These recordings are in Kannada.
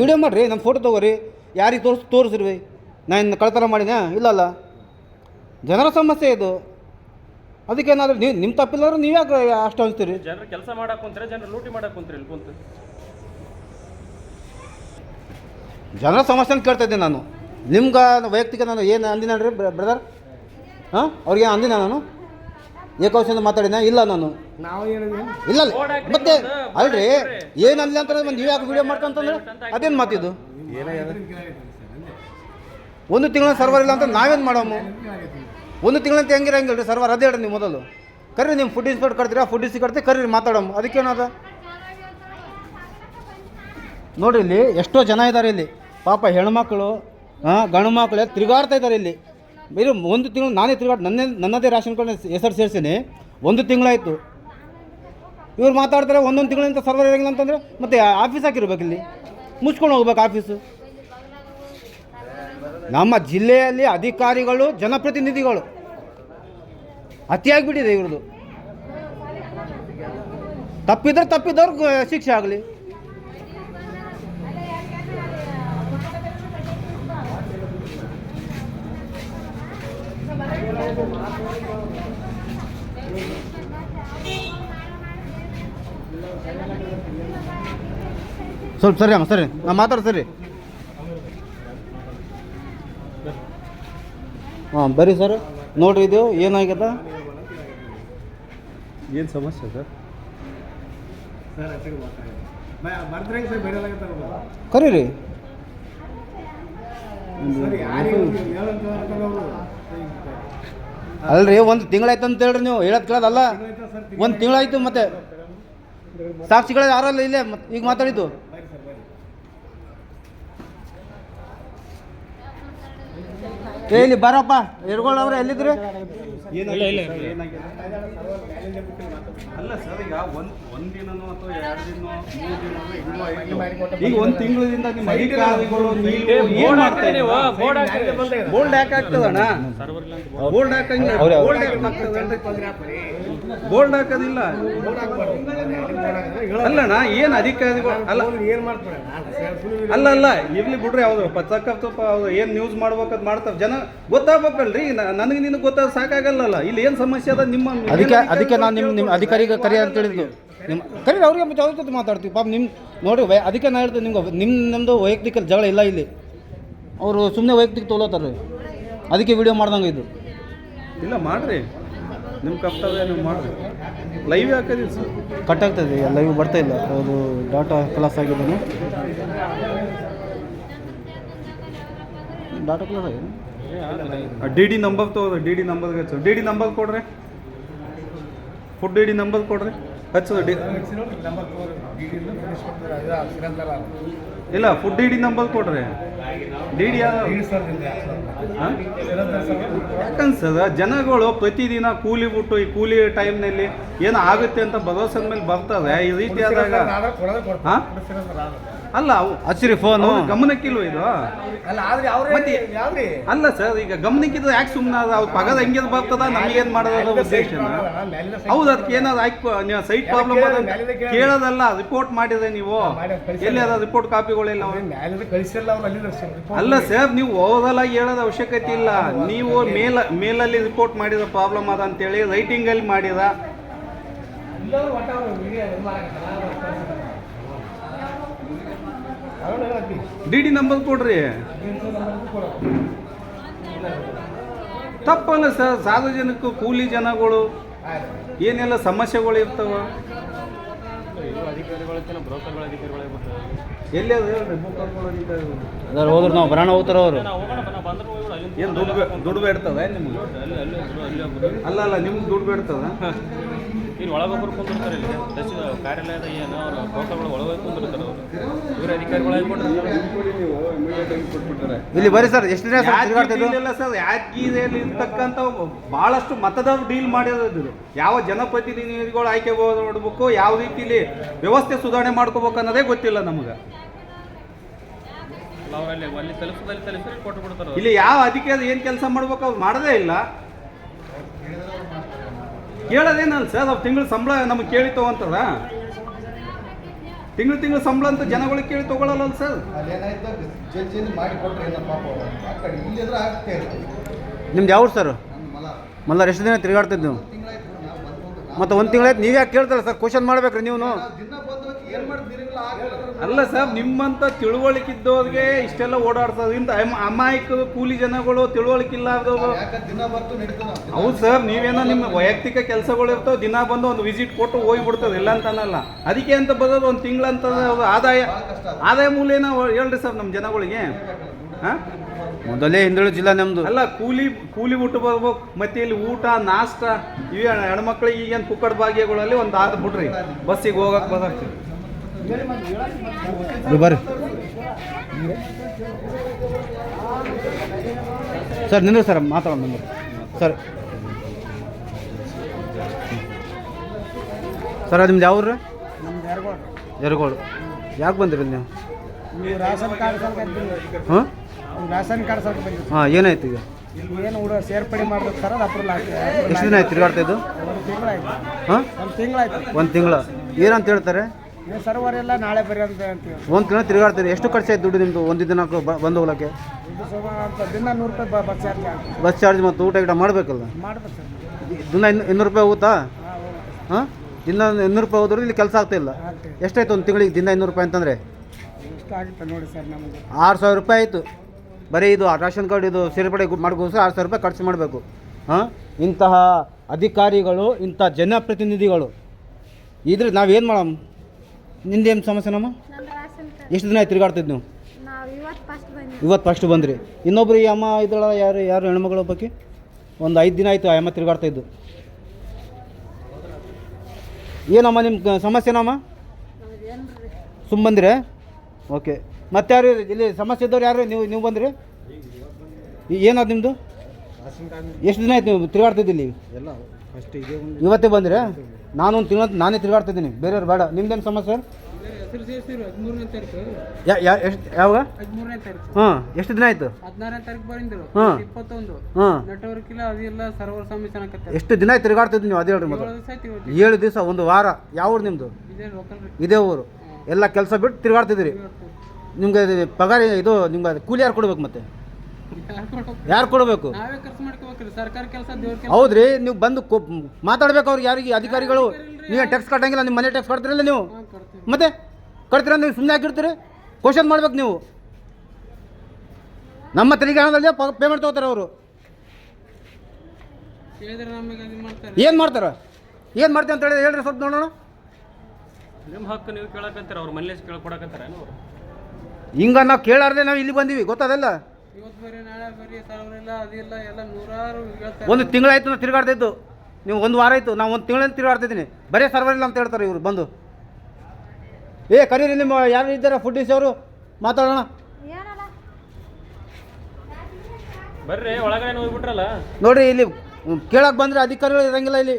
ವಿಡಿಯೋ ಮಾಡಿರಿ ನಮ್ಮ ಫೋಟೋ ತೊಗೋರಿ. ಯಾರಿಗೆ ತೋರಿಸ್ ತೋರಿಸ್ರಿ ನಾನು ಕಳ್ತನ ಮಾಡಿನ? ಇಲ್ಲಲ್ಲ ಜನರ ಸಮಸ್ಯೆ ಇದು. ಅದಕ್ಕೇನಾದ್ರೂ ನೀವು ನಿಮ್ಮ ತಪ್ಪಿಲ್ಲಾದ್ರೆ ನೀವು ಯಾಕೆ ಅಷ್ಟು ಅನ್ಸ್ತೀರಿ? ಜನರು ಕೆಲಸ ಮಾಡಕ್ಕೆ ಕುಂತ್ರೆ ಜನರು ಲೂಟಿ ಮಾಡಕ್ಕೆ ಕುಂತ್ರಿ ಇಲ್ಲಿ ಕುಂತು. ಜನರ ಸಮಸ್ಯೆ ಅಂತ ಕೇಳ್ತಾ ಇದ್ದೀನಿ ನಾನು. ನಿಮ್ಗೆ ವೈಯಕ್ತಿಕ ನಾನು ಏನು ಅಂದಿನ ರೀ ಬ್ರದರ್ ಹಾಂ? ಅವ್ರಿಗೆ ಅಂದಿನ ನಾನು? ಏಕವಚನ ಮಾತಾಡಿನ ಇಲ್ಲ ನಾನು. ನಾವು ಇಲ್ಲ ಅಲ್ಲ. ಮತ್ತೆ ಅಲ್ರಿ ಏನಲ್ಲ ಅಂತ ಅಂತಂದ್ರೆ ನೀವು ಯಾಕೆ ವಿಡಿಯೋ ಮಾಡ್ಕೊಂತಂದ್ರೆ ಅದೇನು ಮಾತಿದು ಒಂದು ತಿಂಗಳ ಸರ್ವರ್ ಇಲ್ಲ ಅಂತ ನಾವೇನು ಮಾಡೋಮು? ಒಂದು ತಿಂಗಳಂತ ಹೆಂಗಿರಂಗಿಲ್ಲ ರೀ ಸರ್ವರ್ ಅದೇ ಹೇಳ್ರಿ ನೀವು ಮೊದಲು. ಕರ್ರಿ ನಿಮ್ಮ ಫುಡ್ ಇನ್ಸ್ಪೆಕ್ಟ್ ಕರ್ತೀರಾ ಫುಡ್ ಇಸಿ ಕರ್ತೀರಿ ಕರ್ರಿ ಮಾತಾಡೋಮು. ಅದಕ್ಕೇನದ ನೋಡ್ರಿ ಇಲ್ಲಿ ಎಷ್ಟೋ ಜನ ಇದ್ದಾರೆ ಇಲ್ಲಿ. ಪಾಪ ಹೆಣ್ಮಕ್ಳು ಹಾಂ ಗಂಡು ಮಕ್ಕಳು ತಿರುಗಾಡ್ತಾ ಇದ್ದಾರೆ ಇಲ್ಲಿ. ಬರೀ ಒಂದು ತಿಂಗಳು ನಾನೇ ತಿರುಗಾಡಿ ನನ್ನೇ, ನನ್ನದೇ ರೇಷನ್ ಕಾರ್ಡ್ ಹೆಸರು ಸೇರಿಸೀನಿ. ಒಂದು ತಿಂಗಳಾಯಿತು. ಇವ್ರು ಮಾತಾಡ್ತಾರೆ, ಒಂದೊಂದು ತಿಂಗಳಿಂದ ಸರ್ವರ್ ಇರಂಗಿಲ್ಲ ಅಂತಂದರೆ ಮತ್ತೆ ಆಫೀಸ್ ಹಾಕಿರ್ಬೇಕು ಇಲ್ಲಿ. ಮುಚ್ಕೊಂಡು ಹೋಗ್ಬೇಕು ಆಫೀಸು. ನಮ್ಮ ಜಿಲ್ಲೆಯಲ್ಲಿ ಅಧಿಕಾರಿಗಳು, ಜನಪ್ರತಿನಿಧಿಗಳು. ಅತಿಯಾಗಿಬಿಟ್ಟಿದೆ ಇವ್ರದ್ದು ತಪ್ಪಿದ್ರೆ ತಪ್ಪಿದವ್ರಿಗೆ ಶಿಕ್ಷೆ ಆಗಲಿ. ಸ್ವಲ್ಪ ಸರಿ ಅಮ್ಮ ಸರಿ. ನಾ ಮಾತಾಡ ಸರಿ. ಹಾಂ ಬರ್ರಿ ಸರ್. ನೋಡ್ರಿ ಇದು ಏನಾಗ್ಯದ ಏನು ಸಮಸ್ಯೆ ಸರ್? ಕರೀರಿ ಸರ್ ಯಾರಿಗೆ ಹೇಳಂತ ಅಂತಾರೆ ಅವರು ಅಲ್ರಿ, ಒಂದು ತಿಂಗಳಾಯ್ತು ಅಂತ ಹೇಳ್ರಿ ನೀವು, ಹೇಳೋದು ಕೇಳೋದಲ್ಲ. ಒಂದು ತಿಂಗಳಾಯ್ತು ಮತ್ತೆ. ಸಾಕ್ಷಿಗಳು ಯಾರಲ್ಲ ಇಲ್ಲೇ ಈಗ ಮಾತಾಡಿದ್ದು. ಇಲ್ಲಿ ಬರಪ್ಪ ಇರ್ಕೊಳ್ಳವ್ರೆ ಎಲ್ಲಿದ್ರಿ? ಅಲ್ಲ ಸರ್ ಈಗ ಒಂದ್ ಒಂದ್ ಅಥವಾ ಎರಡು ದಿನ ಮೂರು ದಿನ ಈಗ ಒಂದ್ ತಿಂಗಳಿಂದ ನಿಮ್ಮ ಅಧಿಕಾರಿಗಳು? ಬೋಲ್ಡ್ ಯಾಕೆ ಆಗ್ತದಣ್ಣ ಬೋಲ್ಡ್ ಹಾಕಂಗಿಲ್ಲ. ಬೋಲ್ಡ್ ಹಾಕೋದಿಲ್ಲ. ಅಲ್ಲಣ್ಣ ಏನ್ ಅಧಿಕಾರಿಗಳು? ಅಲ್ಲ. ಏನ್ ಮಾಡ್ತಾರೆ? ಅಲ್ಲ ಅಲ್ಲ ಇರ್ಲಿ ಬಿಡ್ರಿ ಅವ್ರು ಪತ್ರಕರ್ತಪ್ಪ ಅವ್ರು ಏನ್ ನ್ಯೂಸ್ ಮಾಡ್ಬೇಕಂತ ಮಾಡ್ತಾವ ಜನ ಗೊತ್ತಾಗ್ಬೇಕಲ್ರಿ. ನನಗೆ ನಿನಗೆ ಗೊತ್ತಾಗ ಸಾಕಾಗಲ್ಲಲ್ಲ ಇಲ್ಲಿ ಏನು ಸಮಸ್ಯೆ ಅದ? ನಿಮ್ಮ ಅದಕ್ಕೆ ಅದಕ್ಕೆ ನಾನು ನಿಮ್ಮ ನಿಮ್ಮ ಅಧಿಕಾರಿಗೆ ಕರಿ ಅಂತ ಹೇಳಿದ್ದು. ನಿಮ್ಮ ಕರಿ ಅವ್ರಿಗೆ ಮತ್ತೆ ಅವ್ರ ಜೊತೆ ಮಾತಾಡ್ತೀವಿ. ಪಾಪ ನಿಮ್ಮ ನೋಡಿ ವೈ ಅದಕ್ಕೆ ನಾನು ಹೇಳ್ತೀನಿ ನಿಮ್ಗೆ ನಿಮ್ಮ ನಮ್ಮದು ವೈಯಕ್ತಿಕ ಜಗಳ ಇಲ್ಲ ಇಲ್ಲಿ. ಅವರು ಸುಮ್ಮನೆ ವೈಯಕ್ತಿಕ ತೊಗೊಳತ್ತಾರೆ ಅದಕ್ಕೆ ವಿಡಿಯೋ ಮಾಡ್ದಂಗೆ ಇದು. ಇಲ್ಲ ಮಾಡ್ರಿ. ನಿಮ್ಮ ಕರ್ತವ್ಯ ನೀವು ಮಾಡ್ರಿ. ಲೈವ್ ಹಾಕೋದಿಲ್ಲ ಸರ್ ಕಟ್ ಆಗ್ತದೆ ಲೈವ್ ಬರ್ತಾ ಇಲ್ಲ. ಅದು ಡಾಟಾ ಕ್ಲಾಸ್ ಆಗಿದ್ದೇನೆ. ಡಾಟಾ ಕ್ಲಾಸ್ ಆಗಿದೆ ಡಿ ಡಿ ನಂಬರ್ ತಗೋರಿ ಡಿ ಡಿ ನಂಬರ್ ಹಚ್ಚು. ಡಿ ಡಿ ನಂಬರ್ ಕೊಡ್ರಿ. ಫುಡ್ ಡಿ ಡಿ ನಂಬರ್ ಕೊಡ್ರಿ. ಹಚ್ಚು ಡಿ ಇಲ್ಲ ಫುಡ್ ಡಿ ಡಿ ನಂಬರ್ ಕೊಡ್ರಿ. ಡಿ ಡಿ ಸರ್ ಯಾಕನ್ಸದ? ಜನಗಳು ಪ್ರತಿದಿನ ಕೂಲಿ ಬಿಟ್ಟು ಈ ಕೂಲಿ ಟೈಮ್ನಲ್ಲಿ ಏನು ಆಗುತ್ತೆ ಅಂತ ಭರವಸೆ ಮೇಲೆ ಬರ್ತಾರೆ ಈ ರೀತಿ ಆದಾಗ ಹಾ? ಅಲ್ಲ ಅವು ಫೋನ್ ಫೋನು. ಅವ್ರ ಇದು? ಅಲ್ಲ ಆದ್ರೆ ಅವ್ರೇ ಮತ್ತೆ- ಯಾವ್ರಿ? ಅಲ್ಲ ಸರ್ ಈಗ ಗಮನಕ್ಕಿದ್ರೆ ಯಾಕೆ ಸುಮ್ಮನೆ ಅದ? ಅವ್ರ ಪಗದ ಹೆಂಗೆ ಬರ್ತದ ನಮಗೇನ್ ಮಾಡೋದ ಉದ್ದೇಶ ಹೌದು ಅದಕ್ಕೆ ಏನಾದ್ರು ಆಯ್ತು ನೀವು ಸೈಟ್ ಪ್ರಾಬ್ಲಮ್ ಕೇಳೋದಲ್ಲ ರಿಪೋರ್ಟ್ ಮಾಡಿದ್ರೆ ನೀವು. ಎಲ್ಲಿ ಅದ? ರಿಪೋರ್ಟ್ ಕಾಪಿಗಳಿಲ್ಲ ಅವ್ರು? ಮ್ಯಾಲಿಂದ ಕಳಿಸಿಲ್ಲ ಅವ್ರು ಅಲ್ಲಿ ಅಲ್ಲ ಸರ್ ನೀವು ಓದಲ್ಲ ಹೇಳೋದ ಅವಶ್ಯಕತೆ ಇಲ್ಲ. ನೀವು ಮೇಲ್ ಮೇಲಲ್ಲಿ ರಿಪೋರ್ಟ್ ಮಾಡಿದ ಪ್ರಾಬ್ಲಮ್ ಅದ ಅಂತೇಳಿ ರೈಟಿಂಗ್ ಅಲ್ಲಿ ಮಾಡಿದ. ಡಿ ಡಿ ನಂಬರ್ ಕೊಡ್ರಿ. ತಪ್ಪಲ್ಲ ಸರ್ ಸಾರ್ವಜನಿಕ ಕೂಲಿ ಜನಗಳು ಏನೆಲ್ಲ ಸಮಸ್ಯೆಗಳು ಇರ್ತಾವ? ಎಲ್ಲಿ ಅದು? ಹೇಳ್ರಿ. ಅದಾರ ಹೋದ್ರು ನಾವು ಬರೋಣ ಹೋಗ್ತಾರ ಅವರು ಏನು ದುಡ್ಡು ದುಡ್ಡು ಬೇಡ್ತದ ನಿಮ್ಗೆ? ಅಲ್ಲ ಅಲ್ಲ ನಿಮ್ಗೆ ದುಡ್ಡು ಬೇಡ್ತದ? ಇಲ್ಲಿ ಒಳಗೊಬ್ಬರು ಕುಂದಿರ್ತಾರೆ ಇಲ್ಲಿ. ತಹಸೀಲ್ ಕಾರ್ಯಾಲಯದ ಏನು ಅವ್ರ ಬ್ರೋಕರ್ಗಳು ಒಳಗೆ ಕುಂದಿರ್ತಾರೆ ಅವರು. ಇವ್ರ ಅಧಿಕಾರಿಗಳು ಕೊಟ್ಟಿರ್ತಾರೆ ಇಲ್ಲಿ ಬರ್ರಿ ಸರ್ ಎಷ್ಟು ದಿನ ಇಲ್ಲ ಸರ್ ಯಾದಗಿರಿಯಲ್ಲಿ ಇರ್ತಕ್ಕಂಥ ಬಹಳಷ್ಟು ಮತದಾರರು ಡೀಲ್ ಮಾಡಿರೋದು. ಯಾವ ಜನಪ್ರತಿನಿಧಿಗಳು ಆಯ್ಕೆ ಮಾಡಬೇಕು ಯಾವ ರೀತಿಲಿ ವ್ಯವಸ್ಥೆ ಸುಧಾರಣೆ ಮಾಡ್ಕೋಬೇಕು ಅನ್ನೋದೇ ಗೊತ್ತಿಲ್ಲ ನಮಗೆ. ಅಲ್ಲಿ ಕೊಟ್ಟು ಬಿಡ್ತಾರೆ ಇಲ್ಲಿ ಯಾವ ಅಧಿಕಾರಿ ಏನು ಕೆಲಸ ಮಾಡ್ಬೇಕು ಅವ್ರು ಮಾಡದೇ ಇಲ್ಲ. ಕೇಳೋದೇನಲ್ಲ ಸರ್ ಅವ್ರು ತಿಂಗಳ ಸಂಬಳ ನಮಗೆ ಕೇಳಿ ತಗೊಂತದ? ತಿಂಗಳು ತಿಂಗಳು ಸಂಬಳ ಅಂತ ಜನಗಳಿಗೆ ಕೇಳಿ ತಗೊಳ್ಳಲ್ಲ ಸರ್? ನಿಮ್ದು ಯಾವ್ದು ಸರ್? ಮಲ್ಲಾರ್ ಮಲ ಎಷ್ಟು ದಿನ ತಿರುಗಾಡ್ತಿದ್ದು? ಮತ್ತು ಒಂದು ತಿಂಗಳಾಯ್ತು ನೀವು ಯಾಕೆ ಕೇಳ್ತಾರ ಸರ್? ಕ್ವಶನ್ ಮಾಡ್ಬೇಕ್ರಿ ನೀವು ಅಲ್ಲ ಸರ್ ನಿಮ್ಮಂತ ತಿಳುವಳಿಕೆ ಇದ್ದವ್ರಿಗೆ ಇಷ್ಟೆಲ್ಲ ಓಡಾಡ್ತದೆ ಇಂತ ಅಮ- ಅಮಾಯಕ ಕೂಲಿ ಜನಗಳು ತಿಳುವಳಿಕೆ ಇಲ್ಲದವರು ಯಾಕಂದ್ರೆ ದಿನ ಬಂತು ನಡೀತದೆ ಹೌದು ಸರ್ ನೀವೇನೋ ನಿಮ್ಮ ವೈಯಕ್ತಿಕ ಕೆಲಸಗಳು ಇರ್ತಾವೆ ದಿನ ಬಂದು ಒಂದು ವಿಸಿಟ್ ಕೊಟ್ಟು ಹೋಗ್ಬಿಡ್ತದೆ ಇಲ್ಲ ಅಂತ ಅನ್ನಲ್ಲ ಅದಕ್ಕೆ ಅಂತ ಬರೋದು ಒಂದು ತಿಂಗಳಂತ ಆದಾಯ ಆದಾಯ ಮೂಲ ಏನೋ ಹೇಳ್ರಿ ಸರ್ ನಮ್ಮ ಜನಗಳಿಗೆ? ಹಾಂ? ಮೊದಲೇ ಹಿಂದುಳಿದ ಜಿಲ್ಲಾ ನಮ್ಮದು ಅಲ್ಲ ಕೂಲಿ ಕೂಲಿ ಊಟ ಬರ್ಬೇಕು ಮತ್ತೆ ಇಲ್ಲಿ ಊಟ ನಾಷ್ಟ ಇವೇ ಹೆಣ್ಮಕ್ಳಿಗೆ ಈಗೇನು ಕುಕ್ಕಡ ಭಾಗ್ಯಗಳಲ್ಲಿ ಒಂದು ಆದ ಬಿಡ್ರಿ. ಬಸ್ಸಿಗೆ ಹೋಗಕ್ಕೆ ಬರೋಕ್ಕೆ ಬರ್ರಿ. ಸರ್ ನಿಂದ್ರೆ ಸರ್ ಮಾತಾಡೋಣ ನಿಮ್ಮ ಸರ್. ಸರ್ ನಿಮ್ದು ಯಾವ ಊರು ಯರಗೋಡು. ಯಾಕೆ ಬಂದಿರಿ ನೀವು? ನೀವು ರೇಷನ್ ಕಾರ್ಡ್ ಹಾಂ? ರೇಷನ್ ಕಾರ್ಡ್ ಸ್ವಲ್ಪ ಹಾಂ ಏನಾಯ್ತು ಈಗ? ಏನು ಹುಡುಗ ಸೇರ್ಪಡೆ ಮಾಡ್ಬೇಕು ಸರ್ ಅದು ಅಪ್ರೂವಲ್ ಎಷ್ಟು ದಿನ ಆಯ್ತು ತಿರುಗಾಡ್ತಾ ಇದ್ದು? ಒಂದು ತಿಂಗಳಾಯ್ತು. ಹಾಂ? ಒಂದು ತಿಂಗಳಾಯ್ತು. ಒಂದು ತಿಂಗಳು. ಏನಂತ ಹೇಳ್ತಾರೆ? ಸರ್ವರ್ ಎಲ್ಲ ನಾಳೆ ಅಂತ ಅಂತೀವಿ ಒಂದು ತಿಂಗಳು ತಿರುಗಾಡ್ತೀರಿ? ಎಷ್ಟು ಖರ್ಚಾಯ್ತು ದುಡ್ಡು ನಿಮ್ದು ಒಂದು ದಿನಕ್ಕೆ ಬ- ಬಂದು ಹೋಗ್ಲಿಕ್ಕೆ ಇದು ಸುಮಾರು ಅಂತ ದಿನ ನೂರು ರೂಪಾಯಿ ಬ- ಬಸ್ ಚಾರ್ಜ್ ಬಸ್ ಚಾರ್ಜ್ ಮತ್ತು ಊಟ ಗೀಟ ಮಾಡಬೇಕಲ್ಲ? ಮಾಡ್ಬೇಕು ಸರ್. ದಿನ ಇನ್ನು ಇನ್ನೂರು ರೂಪಾಯಿ ಹೋಗುತ್ತಾ? ಹಾಂ ಹಾಂ? ದಿನ ಇನ್ನೂರು ರೂಪಾಯಿ ಹೋದ್ರೆ ಇಲ್ಲಿ ಕೆಲಸ ಆಗ್ತಾ ಇಲ್ಲ. ಎಷ್ಟಾಯ್ತು ಒಂದು ತಿಂಗಳಿಗೆ ದಿನ ಇನ್ನೂರು ರೂಪಾಯಿ ಅಂತಂದರೆ? ಇಷ್ಟ ಆಗುತ್ತೆ ನೋಡಿ ಸರ್ ನಮಗೆ ಆರು ಸಾವಿರ ರೂಪಾಯಿ ಆಯಿತು. ಬರೀ ಇದು ರೇಷನ್ ಕಾರ್ಡ್ ಇದು ಸೇರ್ಪಡೆ ಮಾಡ್ಕೋಸ್ಕರ ಆರು ಸಾವಿರ ರೂಪಾಯಿ ಖರ್ಚು ಮಾಡಬೇಕು. ಹಾಂ? ಇಂತಹ ಅಧಿಕಾರಿಗಳು ಇಂಥ ಜನಪ್ರತಿನಿಧಿಗಳು ಇದ್ರೆ ನಾವೇನು ಮಾಡಮ್? ನಿಂದೇನು ಸಮಸ್ಯೆ ನಮ್ಮ? ನಮ್ಮ ಎಷ್ಟು ದಿನ ಆಯ್ತು ತಿರುಗಾಡ್ತಿದ್ದು ನೀವು? ಫಸ್ಟ್ ಇವತ್ತು ಫಸ್ಟ್ ಬಂದ್ರಿ. ಇನ್ನೊಬ್ರು ಈ ಅಮ್ಮ ಇದ್ದಾಳ ಯಾರು ಯಾರು ಹೆಣ್ಮಗಳ ಬಗ್ಗೆ? ಒಂದು ಐದು ದಿನ ಆಯಿತು ಆ ಅಮ್ಮ ತಿರುಗಾಡ್ತಾ ಇದ್ದು. ಏನಮ್ಮ ನಿಮ್ಮ? ಸಮಸ್ಯೆನಮ್ಮ ಸುಮ್ ಬಂದಿರೆ ಓಕೆ ಮತ್ತೆ ಯಾರು ಇಲ್ಲಿ ಸಮಸ್ಯೆ ಇದ್ದವ್ರು ಯಾರು? ನೀವು ನೀವು ಬಂದ್ರಿ? ಏನಾದ್ರು ನಿಮ್ಮದು ಎಷ್ಟು ದಿನ ಆಯ್ತು ನೀವು ತಿರುಗಾಡ್ತಿದ್ದಿಲ್ಲಿ ಎಲ್ಲ ಫಸ್ಟ್ ಇದೆ ಇವತ್ತೇ ಬಂದ್ರೆ? ನಾನು ಒಂದು ತಿಂಗಳ ನಾನೇ ತಿರುಗಾಡ್ತಿದ್ದೀನಿ ಬೇರೆಯವ್ರು ಬೇಡ. ನಿಮ್ದೇನು ಸಮಸ್ಯೆ? ಹೆಸರು ಸೇರಿಸಿರು ಹದಿಮೂರನೇ ತಾರೀಕು ಯಾ ಯಾ ಎಷ್ಟು ಯಾವಾಗ? ಹದಿಮೂರನೇ ತಾರೀಕು ಹಾಂ ಎಷ್ಟು ದಿನ ಆಯ್ತು? ಹದಿನಾರನೇ ತಾರೀಕು ಬಂದಿರು ಹಾಂ ಇಪ್ಪತ್ತೊಂದು ಹಾಂ ನೆಟ್ವರ್ಕ್ ಇಲ್ಲ ಅದಿಲ್ಲ ಸರ್ವರ್ ಎಷ್ಟು ದಿನ ಆಯ್ತು ತಿರುಗಾಡ್ತಿದ್ದು ನೀವು? ಅದೇ ಹೇಳ್ರಿ ಮೊದಲು. ಏಳು ದಿವಸ ಒಂದು ವಾರ. ಯಾವ ಊರು ನಿಮ್ಮದು ಇದೇ ಊರು. ಎಲ್ಲ ಕೆಲಸ ಬಿಟ್ಟು ತಿರುಗಾಡ್ತಿದ್ದೀರಿ ನಿಮ್ಗೆ ಪಗಾರ ಇದು ನಿಮ್ಗೆ ಕೂಲಿ ಯಾರು ಕೊಡ್ಬೇಕು ಮತ್ತೆ? ಯಾರು ಕೊಡಬೇಕು? ನಾವೇ ಖರ್ಚು ಮಾಡ್ಕೋಬೇಕ್ರಿ ಸರ್ಕಾರಿ ಕೆಲಸ ದೇವ್ರ ಕೆಲಸ. ಹೌದ್ರಿ ನೀವು ಬಂದು ಕೊ ಮಾತಾಡ್ಬೇಕು ಅವ್ರಿಗೆ ಯಾರಿಗೆ ಅಧಿಕಾರಿಗಳು. ನೀವೇ ಟ್ಯಾಕ್ಸ್ ಕಟ್ಟಂಗಿಲ್ಲ ನಿಮ್ಮ ಮನೆ ಟ್ಯಾಕ್ಸ್ ಕಟ್ತಿರಲ್ಲ ನೀವು? ಮತ್ತೆ? ಕಟ್ತೀರ ನೀವು ಸುಮ್ಮನೆ ಹಾಕಿರ್ತೀರಿ ಕ್ವಶನ್ ಮಾಡ್ಬೇಕು ನೀವು. ನಮ್ಮ ತೆರಿಗೆ ಹಣದಲ್ಲಿ ಪೇಮೆಂಟ್ ತಗೋತಾರೆ ಅವರು. ಹೇಳಿದ್ರೆ ನಮಗೆ ಇದು ಮಾಡ್ತಾರೆ. ಏನು ಮಾಡ್ತಾರೆ? ಏನು ಮಾಡ್ತೀವಿ ಅಂತ ಹೇಳಿ ಹೇಳ್ರಿ ಸ್ವಲ್ಪ ನೋಡೋಣ. ನಿಮ್ಮ ಹಕ್ಕು ನೀವು ಕೇಳಕಂತೀರ ಅವ್ರ ಮನೇಲಿ ಕೇಳ್ಕೊಡಕಂತಾರ ಏನು ಅವ್ರು? ಹಿಂಗ ನಾವು ಕೇಳಾರ್ದೆ ನಾವು ಇಲ್ಲಿ ಬಂದೀವಿ ಗೊತ್ತದಲ್ಲ? ಇವತ್ತು ಬರ್ರಿ ನಾಳೆ ಬರ್ರಿ ಸರ್ವರ್ ಇಲ್ಲ ಅದಿಲ್ಲ ಎಲ್ಲ ನೂರಾರು ಹೇಳ್ತಾರೆ. ಒಂದು ತಿಂಗಳಾಯ್ತು ನಾವು ತಿರುಗಾಡ್ತಿದ್ದು ನೀವು ಒಂದು ವಾರ ಆಯಿತು ನಾವು ಒಂದು ತಿಂಗಳಿಂದ ತಿರುಗಾಡ್ತಿದ್ದೀನಿ ಬರೀ ಸರ್ವರ್ ಇಲ್ಲ ಅಂತ ಹೇಳ್ತಾರೆ ಇವರು ಬಂದು. ಏ ಕರೀರಿ ನಿಮ್ಮ ಯಾರು ಇದ್ದಾರೆ ಫುಡ್ ಅವರು? ಮಾತಾಡೋಣ. ಏನಲ್ಲ ಬರ್ರಿ ಒಳಗಡೆ ಹೋಗ್ಬಿಟ್ರಲ್ಲ? ನೋಡ್ರಿ ಇಲ್ಲಿ ಕೇಳಕ್ಕೆ ಬಂದರೆ ಅಧಿಕಾರಿಗಳು ಇರಂಗಿಲ್ಲ ಇಲ್ಲಿ.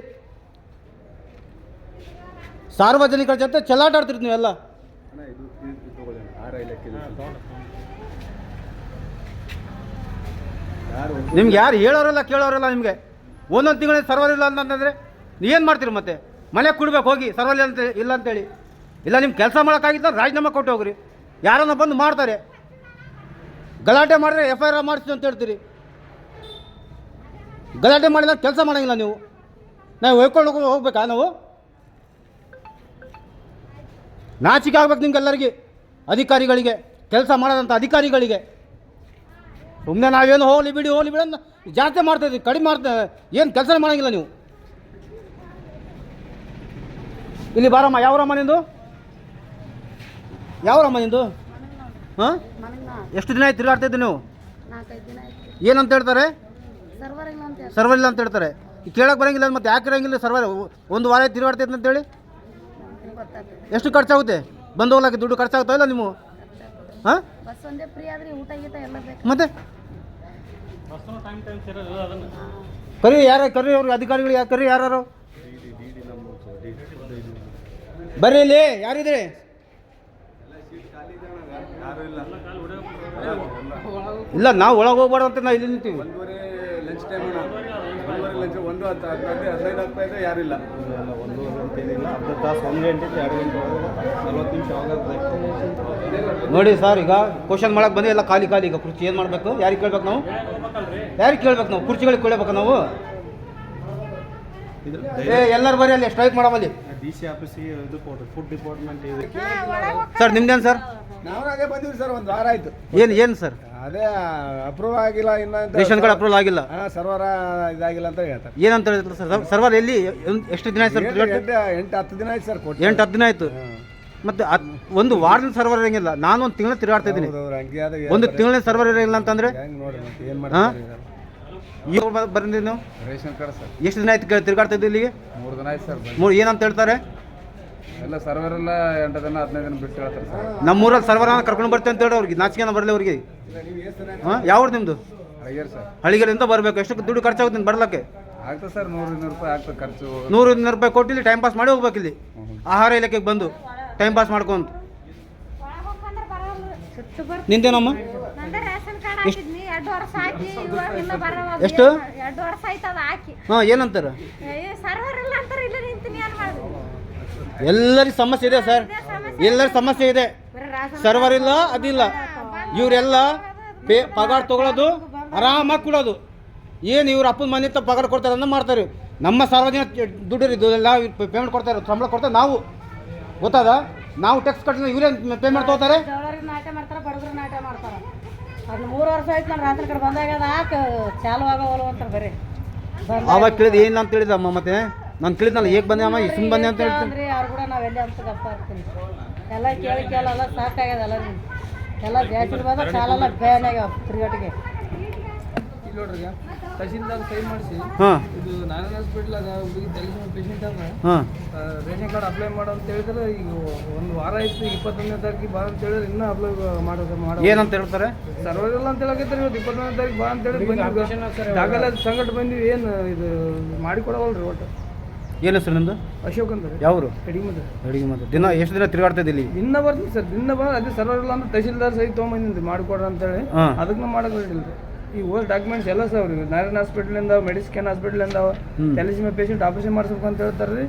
ಸಾರ್ವಜನಿಕರ ಜೊತೆ ಚೆಲ್ಲಾಟ ಆಡ್ತಿರ್ತೀವಿ ನೀವೆಲ್ಲ ನಿಮ್ಗೆ ಯಾರು ಹೇಳೋರಲ್ಲ ಕೇಳೋರಲ್ಲ ನಿಮಗೆ? ಒಂದೊಂದು ತಿಂಗಳಿಗೆ ಸರ್ವರ್ ಇಲ್ಲ ಅಂತಂದರೆ ಏನು ಮಾಡ್ತೀರಿ ಮತ್ತೆ? ಮನೆ ಕೊಡ್ಬೇಕು, ಹೋಗಿ ಸರ್ವರ್ ಇಲ್ಲ ಅಂತ ಇಲ್ಲ ಅಂತೇಳಿ ಇಲ್ಲ ನಿಮ್ಮ ಕೆಲಸ ಮಾಡೋಕ್ಕಾಗಿತ್ತು ರಾಜೀನಾಮೆ ಕೊಟ್ಟು ಹೋಗ್ರಿ. ಯಾರನ್ನ ಬಂದು ಮಾಡ್ತಾರೆ? ಗಲಾಟೆ ಮಾಡಿದ್ರೆ ಎಫ್ ಐ ಆರ್ ಮಾಡಿಸ್ತೀವಿ ಅಂತ ಹೇಳ್ತೀರಿ. ಗಲಾಟೆ ಮಾಡಿದಾಗ ಕೆಲಸ ಮಾಡೋಂಗಿಲ್ಲ ನೀವು. ನಾವು ಒಯ್ಕೊಂಡು ಹೋಗ್- ಹೋಗ್ಬೇಕಾ ನಾವು? ನಾಚಿಕೆ ಆಗ್ಬೇಕು ನಿಮ್ಗೆಲ್ಲರಿಗೆ, ಅಧಿಕಾರಿಗಳಿಗೆ, ಕೆಲಸ ಮಾಡೋದಂಥ ಅಧಿಕಾರಿಗಳಿಗೆ. ಸುಮ್ಮನೆ ನಾವೇನು ಹೋಗಲಿ ಬಿಡಿ ಹೋಗಲಿ ಬಿಡಿ ಅಂತ ಜಾಸ್ತಿ ಮಾಡ್ತಾ ಇದ್ದೀವಿ ಕಡಿಮೆ ಮಾಡ್ತಾ ಏನು ಕೆಲಸ ಮಾಡಂಗಿಲ್ಲ ನೀವು. ಇಲ್ಲಿ ಬಾರಮ್ಮ ಯಾವ್ರಮ್ಮ ನಿಂದು? ಯಾವ್ರಮ್ಮ ನಿಂದು? ಹಾಂ? ಎಷ್ಟು ದಿನ ಆಯ್ತು ತಿರುಗಾಡ್ತಾ ಇದ್ದೀವಿ ನೀವು? ಏನಂತ ಹೇಳ್ತಾರೆ? ಸರ್ವರ್ ಇಲ್ಲ ಅಂತ ಸರ್ವರ್ ಇಲ್ಲ ಅಂತ ಹೇಳ್ತಾರೆ. ಕೇಳಕ್ಕೆ ಬರಂಗಿಲ್ಲ ಮತ್ತೆ ಯಾಕೆ ಇರಂಗಿಲ್ಲ ಸರ್ವರ್ ಒಂದು ವಾರ ತಿರುಗಾಡ್ತೈತೆ ಅಂತೇಳಿ ನಮ್ಗೆ ಗೊತ್ತಾಗ್ತದೆ ಎಷ್ಟು ಖರ್ಚಾಗುತ್ತೆ? ಬಂದು ಹೋಗ್ಲಾಕೆ ದುಡ್ಡು ಖರ್ಚಾಗುತ್ತಾ ಇಲ್ಲ ನೀವು ಹಾಂ? ಬಸ್ ಒಂದೇ ಫ್ರೀ ಆದ್ರೆ ಊಟ ಗೀಟ ಎಲ್ಲ ಬೇಕು ಮತ್ತೆ? ಬಸ್ಸು ಟೈಮ್ ಟೈಮ್ ಸೇರೋದು ಅದನ್ನು. ಕರಿ ಯಾರ ಕರಿ ಅವ್ರ ಅಧಿಕಾರಿಗಳು ಯಾರು ಕರಿ ಯಾರು ಬರ್ರಿ ಇಲ್ಲಿ ಯಾರಿದ್ರಿ ಇಲ್ಲ ನಾವು ಒಳಗೆ ಹೋಗ್ಬಾರ್ದು ಅಂತ ನಾವು ಇಲ್ಲಿ ನಿಂತೀವಿ. ಲಂಚ್ ಒಂದು ಹತ್ತು ಹದಿನೈದು ಹದಿನೈದು ಆಗ್ತಾ ಇದ್ರೆ ಯಾರಿಲ್ಲ ಒಂದು ಅರ್ಧ ತಾಸು ಒಂದು ಗಂಟೆ ಎರಡು ಗಂಟೆ ನಲ್ವತ್ತು ನಿಮಿಷ ಆಗುತ್ತೆ ನೋಡಿ ಸರ್ ಈಗ ಕ್ವಶನ್ ಮಾಡಕ್ಕೆ ಬಂದಿಲ್ಲ ಎಲ್ಲ ಖಾಲಿ ಖಾಲಿ. ಈಗ ಕುರ್ಚಿ ಏನು ಮಾಡಬೇಕು? ಯಾರಿಗೆ ಕೇಳ್ಬೇಕು ನಾವು? ಯಾರಿಗೆ ಕೇಳ್ಬೇಕು ನಾವು? ಕುರ್ಚಿಗಳಿಗೆ ಕೇಳ್ಬೇಕು ನಾವು? ಇದು ಏ ಎಲ್ಲರೂ ಬರೀ ಅಲ್ಲಿ ಸ್ಟ್ರೈಕ್ ಮಾಡಮಲ್ಲಿ ಡಿ ಸಿ ಆಫೀಸಿಗೆ ಇದು ಕೊಡ್ರಿ ಫುಡ್ ಡಿಪಾರ್ಟ್ಮೆಂಟ್ ಇದೆ. ಸರ್ ನಿಮ್ದೇನು ಸರ್? ನಾವು ಅದೇ ಬಂದಿವಿ ಸರ್ ಒಂದು ವಾರ ಆಯ್ತು. ಏನು ಏನು ಸರ್? ಅದೇ ಅಪ್ರೂವ್ ಆಗಿಲ್ಲ ಇನ್ನ ಅಂತ ರೇಷನ್ ಕಾರ್ಡ್ ಅಪ್ರೂವ್ ಆಗಿಲ್ಲ. ಹಾ ಸರ್ವರ ಇದಾಗಿಲ್ಲ ಅಂತ ಹೇಳ್ತಾರೆ. ಏನಂತ ಹೇಳಿದ್ರು ಸರ್? ಸರ್ವರ್ ಎಲ್ಲಿ? ಎಷ್ಟು ದಿನ ಆಯ್ತು ಸರ್ ಎಂಟು ಎಂಟು ಹತ್ತು ದಿನ ಆಯ್ತು ಸರ್ ಕೊಟ್ಟು. ಎಂಟು ಹತ್ತು ದಿನ ಆಯ್ತು. ಮತ್ತೆ ಒಂದು ವಾರನ ಸರ್ವರ್ ಇರಂಗಿಲ್ಲ. ನಾನು ಒಂದು ತಿಂಗಳು ತಿರುಗಾಡ್ತಾ ಇದ್ದೀನಿ. ಹೌದವ್ರು ಹಂಗೆ ಆದ ಒಂದು ತಿಂಗಳಿನ ಸರ್ವರ್ ಇರಂಗಿಲ್ಲ ಅಂತಂದ್ರೆ? ಹೆಂಗ್ ನೋಡ್ರಿ ಮತ್ತೆ ಏನ್ ಮಾಡ್ತಾರೆ ಈಗ ಬಂದಿದ್ದೀವಿ ನಾವು? Ration card sir. ಎಷ್ಟು ದಿನ ಆಯ್ತು ಕೇಳಿ ತಿರುಗಾಡ್ತಾ ಇದ್ದೀವಿ ಇಲ್ಲಿಗೆ? ಮೂರು ದಿನ ಆಯ್ತು ಸರ್ ಮೂರು ಏನಂತ ಹೇಳ್ತಾರೆ? ಎಲ್ಲ ಸರ್ವರ್ ಎಲ್ಲ ಎಂಟು ದಿನ ಹದಿನೈದು ದಿನ ಬಿಟ್ಟು ಹೇಳ್ತಾರೆ ಸರ್. ನಮ್ಮೂರಲ್ಲಿ ಸರ್ವರ್ ಕರ್ಕೊಂಡು ಬರ್ತೀನಿ ಅಂತ ಹೇಳಿ ಅವ್ರಿಗೆ. ನಾಚಿಕೆನ ಬರಲಿ ಅವ್ರಿಗೆ. ಹಾಂ? ಯಾವ ನಿಮ್ಮದು ಅಯ್ಯರ್ ಸರ್. ಹಳಿಗೆರೆಯಿಂದ ಬರಬೇಕು. ಎಷ್ಟು ದುಡ್ಡು ಖರ್ಚಾಗುತ್ತೆ ನೀನು ಬರ್ಲಕ್ಕೆ? ಆಗ್ತದೆ ಸರ್ ನೂರು ಇನ್ನೂರು ರೂಪಾಯಿ ಆಗ್ತದೆ ಖರ್ಚು. ನೂರು ಇನ್ನೂರು ರೂಪಾಯಿ ಕೊಟ್ಟು ಇಲ್ಲಿ ಟೈಮ್ ಪಾಸ್ ಮಾಡಿ ಹೋಗ್ಬೇಕು ಇಲ್ಲಿ. ಆಹಾರ ಇಲಾಖೆಗೆ ಬಂದು ಟೈಮ್ ಪಾಸ್ ಮಾಡ್ಕೊಂತ ನಿಂದೇನಮ್ಮ ನಂದೇ ರೇಷನ್ ಕಾರ್ಡ್ ಹಾಕಿದ್ನಿ ಎರಡು ವರ್ಷ ಹಾಕಿ ಇವಾಗ ಇಲ್ಲ ಬರವ ಎಷ್ಟು? ಎರಡು ವರ್ಷ ಆಯ್ತು ಅದು ಹಾಕಿ. ಹಾಂ ಏನಂತಾರೆ? ಸರ್ವರ್ ಇಲ್ಲ ಅಂತಾರೆ ಇಲ್ಲ ನಿಂತೀನಿ ಏನು ಮಾಡುದು? ಎಲ್ಲರಿಗೂ ಸಮಸ್ಯೆ ಇದೆ ಸರ್. ಎಲ್ಲರ ಸಮಸ್ಯೆ ಇದೆ. ಬರೀ ಸರ್ವರ್ ಇಲ್ಲ ಅದಿಲ್ಲ ಇವರೆಲ್ಲ ಪೇ ಪಗಾರ ತಗೊಳ್ಳೋದು ಆರಾಮಾಗಿ ಕೊಡೋದು. ಏನು ಇವ್ರ ಅಪ್ಪನ ಮನೆ ಹತ್ರ ಪಗಾರ ಕೊಡ್ತಾರೆ ಅಂತ ಮಾಡ್ತಾರೆ ನಮ್ಮ ಸಾರ್ವಜನಿಕ ದುಡ್ಡು ಇದು ಎಲ್ಲ ಪೇಮೆಂಟ್ ಕೊಡ್ತಾರೆ ಸಂಬಳ ಕೊಡ್ತಾರೆ ನಾವು. ಗೊತ್ತಾದ? ನಾವು ಟ್ಯಾಕ್ಸ್ ಕಟ್ಟಿದ್ರೆ ಇವರೇ ಪೇಮೆಂಟ್ ತಗೋತಾರೆ. ಜವಳರಿಗೆ ನಾಟ ಮಾಡ್ತಾರೆ ಬಡಗ್ರು ನಾಟ ಮಾಡ್ತಾರೆ. ಅದನ್ನ ಮೂರು ವರ್ಷ ಆಯ್ತು ನಾನು ರಾತ್ರಿ ಕಡೆ ಬಂದಾಗ ಹಾಕಿ ಚಾಲು ಆಗೋವಲ್ಲ ಅಂತ ಬರೀ. ಅವಾಗ ಕೇಳಿದ ಏನು ಅಂತ ಹೇಳಿದಮ್ಮ ಮತ್ತೆ? ನಾನು ಕೇಳಿದ್ನಲ್ಲ ಹೇಗೆ ಬಂದೆ ಅಮ್ಮ ಸುಮ್ಮನೆ ಬಂದೆ ಅಂತ ಹೇಳ್ತೀನಿ ಅಂದ್ರೆ ಅವ್ರು ಕೂಡ ನಾವು ಎಲ್ಲಿ ಅಂತ ಗಪ್ಪ ಇರ್ತೀನಿ ಎಲ್ಲ ಕೇಳಿ ಕೇಳಲ್ಲ ಸಾಕಾಗ್ಯದ ಎಲ್ಲರಿಗೂ ಎಲ್ಲ ಜಾಸ್ತಿ ಬಂದ ಚಾಲಲ್ಲ ಬ್ಯಾನ್ ಆಗ್ಯಾವ ತಿರುಗಾಟಿಗೆ ಈಗ ತಹಸೀಲ್ದಾರ್ ಸಹಿ ಮಾಡಿಸಿ. ಹಾಂ. ಇದು ನಾರಾಯಣ ಹಾಸ್ಪಿಟ್ಲಾಗ ಹುಡುಗಿ ತಲೆಸಿನ ಪೇಷಂಟ್ ಅದ. ಹಾಂ. ರೇಷನ್ ಕಾರ್ಡ್ ಅಪ್ಲೈ ಮಾಡೋ ಅಂತ ಹೇಳಿದ್ರೆ ಈಗ ಒಂದು ವಾರ ಆಯ್ತು ಇಪ್ಪತ್ತೊಂದನೇ ತಾರೀಕಿಗೆ ಬಾ ಅಂತ ಹೇಳಿದ್ರೆ ಇನ್ನೂ ಅಪ್ಲೈ ಮಾಡೋದು ಮಾಡೋ ಏನಂತ ಹೇಳ್ತಾರೆ? ಸರ್ವರ್ ಇಲ್ಲ ಅಂತ ಹೇಳಕತ್ತಾರೆ ಇವತ್ತು ಇಪ್ಪತ್ತೊಂದನೇ ತಾರೀಕು ಬಾ ಅಂತ ಹೇಳಿ ಬಂದಿವಿ ದಾಖಲೆ ಸಂಗಟ ಬಂದಿವಿ ಏನು ಇದು ಮಾಡಿಕೊಡವಲ್ರಿ ಒಟ್ಟು. ಏನು ಸರ್ ನಿಮ್ಮದು ಅಶೋಕ್ ಅಂತ ಯಾವರು? ಅಡಿಗೆ ಅಡಿಗೆ ಮಾತು ದಿನ ಎಷ್ಟು ದಿನ ತಿರುಗಾಡ್ತಾ ಇಲ್ಲಿ? ದಿನ ಬರ್ತೀನಿ ಸರ್ ದಿನ ಬಾ ಅದೇ ಸರ್ವರ್ ಇಲ್ಲ ಅಂದ್ರೆ ತಹಶೀಲ್ದಾರ್ ಸಹಿ ತೊಗೊಂಬಂದಿ ಮಾಡಿಕೊಡ್ರಿ ಅಂತೇಳಿ ಅದಕ್ಕೆ ಮಾಡಕ್ ಹೇಳಿಲ್ಲ ಈ ಓಲ್ಡ್ ಡಾಕ್ಯುಮೆಂಟ್ಸ್ ಎಲ್ಲ ಸರ್ ಅವ್ರಿಗೆ. ನಾರಾಯಣ ಹಾಸ್ಪಿಟ್ಲಿಂದ ಮೆಡಿಸ್ಕ್ಯಾನ್ ಹಾಸ್ಪಿಟ್ಲಿಂದ ಎಲ್ಲಿಸಿಮ ಪೇಷಂಟ್ ಆಪರೇಷನ್ ಮಾಡಿಸ್ಬೇಕು ಅಂತ ಹೇಳ್ತಾರೆ ರೀ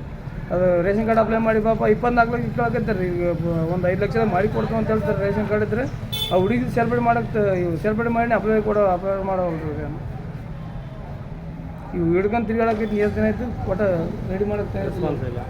ಅದು ರೇಷನ್ ಕಾರ್ಡ್ ಅಪ್ಲೈ ಮಾಡಿ ಪಾಪ ಇಪ್ಪತ್ನಾಲ್ಕು ಲಕ್ಷ ಕೇಳಕತ್ತಾರೆ. ರೀ ಈಗ ಒಂದು ಐದು ಲಕ್ಷ ಮಾಡಿ ಕೊಡ್ತೀವಿ ಅಂತ ಹೇಳ್ತಾರೆ ರೇಷನ್ ಕಾರ್ಡ್ ಇದ್ರೆ. ಆ ಹುಡುಗಿ ಸೇರ್ಪಡೆ ಮಾಡಕ್ಕೆ ಇವು ಸೇರ್ಪಡೆ ಮಾಡಿ ಅಪ್ಲೈ ಕೊಡೋ ಅಪ್ಲೈ ಮಾಡೋಲ್ರಿ ಇವ್ರು. ಇವು ಹಿಡ್ಕೊಂಡು ತಿರ್ಗಾಡಕೈತಿ ಎಷ್ಟು ದಿನ ಆಯಿತು ಒಟ್ಟು ರೆಡಿ ಮಾಡಕ್ಕೆ ರೆಸ್ಪಾನ್ಸ್ ಇಲ್ಲ.